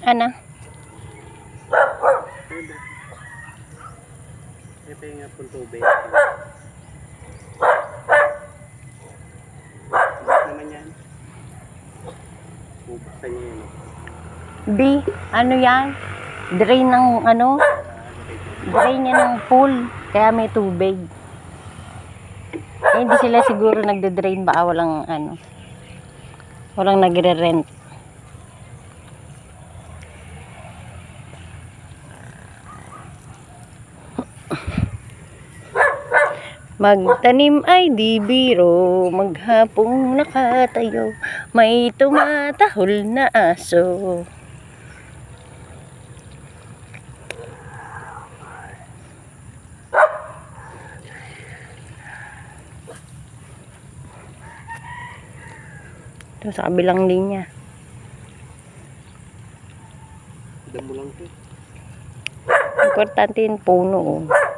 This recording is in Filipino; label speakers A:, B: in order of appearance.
A: Ano?
B: May pahinga pong tubig. Naman yan? Bubuksan niya oh.
A: B, ano yan? Drain ng ano? Drain niya ng pool. Kaya may tubig. Eh, hindi sila siguro nagde-drain baka walang ano. Walang nagre-rent. Magtanim ay di biro, maghapong nakatayo, may tumatahol na aso. Ito sa kabilang linya.
B: Damo lang to.
A: Importante yung puno. Oh.